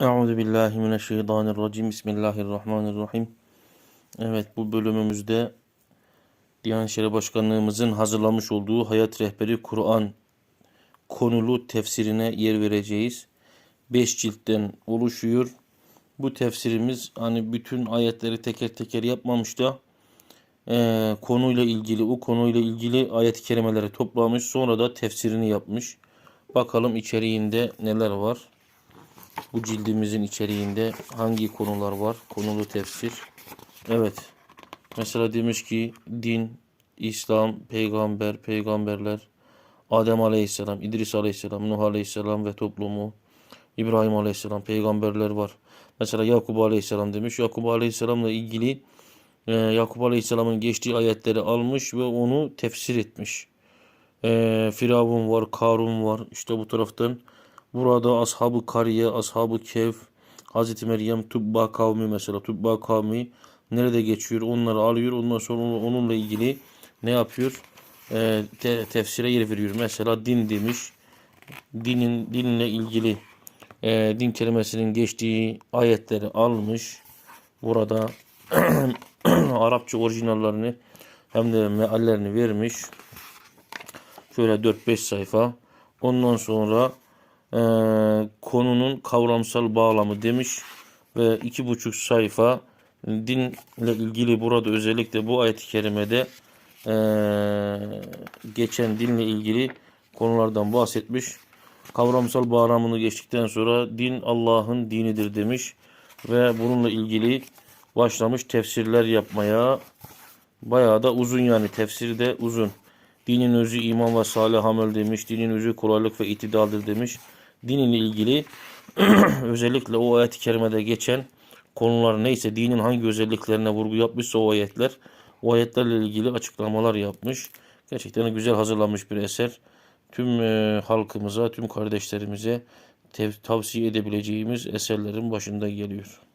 Euzu billahi mineşşeytanirracim. Bismillahirrahmanirrahim. Evet bu bölümümüzde Diyanet İşleri Başkanlığımızın hazırlamış olduğu Hayat Rehberi Kur'an konulu tefsirine yer vereceğiz. 5 ciltten oluşuyor. Bu tefsirimiz hani bütün ayetleri teker teker yapmamış da eee, konuyla ilgili o konuyla ilgili ayet-i kerimeleri toplamış sonra da tefsirini yapmış. Bakalım içeriğinde neler var. Bu cildimizin içeriğinde hangi konular var? Konulu tefsir. Evet. Mesela demiş ki din, İslam, peygamber, peygamberler, Adem Aleyhisselam, İdris Aleyhisselam, Nuh Aleyhisselam ve toplumu, İbrahim Aleyhisselam, peygamberler var. Mesela Yakup Aleyhisselam demiş. Yakup Aleyhisselam'la ilgili e, Yakup Aleyhisselam'ın geçtiği ayetleri almış ve onu tefsir etmiş. E, Firavun var, Karun var. İşte bu taraftan burada Ashab-ı Kariye, Ashab-ı Kehf, Hazreti Meryem, Tubba kavmi mesela. Tubba kavmi nerede geçiyor? Onları alıyor. Ondan sonra onunla ilgili ne yapıyor? E, te- tefsire yer veriyor. Mesela din demiş. Dinin dinle ilgili e, din kelimesinin geçtiği ayetleri almış. Burada Arapça orijinallerini hem de meallerini vermiş. Şöyle 4-5 sayfa. Ondan sonra e, konunun kavramsal bağlamı demiş ve iki buçuk sayfa dinle ilgili burada özellikle bu ayet-i kerimede e, geçen dinle ilgili konulardan bahsetmiş. Kavramsal bağlamını geçtikten sonra din Allah'ın dinidir demiş ve bununla ilgili başlamış tefsirler yapmaya. Bayağı da uzun yani tefsiri de uzun. Dinin özü iman ve salih amel demiş. Dinin özü kolaylık ve itidaldir demiş. Dinle ilgili özellikle o ayet-i kerimede geçen konular neyse dinin hangi özelliklerine vurgu yapmışsa o ayetler o ayetlerle ilgili açıklamalar yapmış. Gerçekten güzel hazırlanmış bir eser. Tüm e, halkımıza, tüm kardeşlerimize tavsiye edebileceğimiz eserlerin başında geliyor.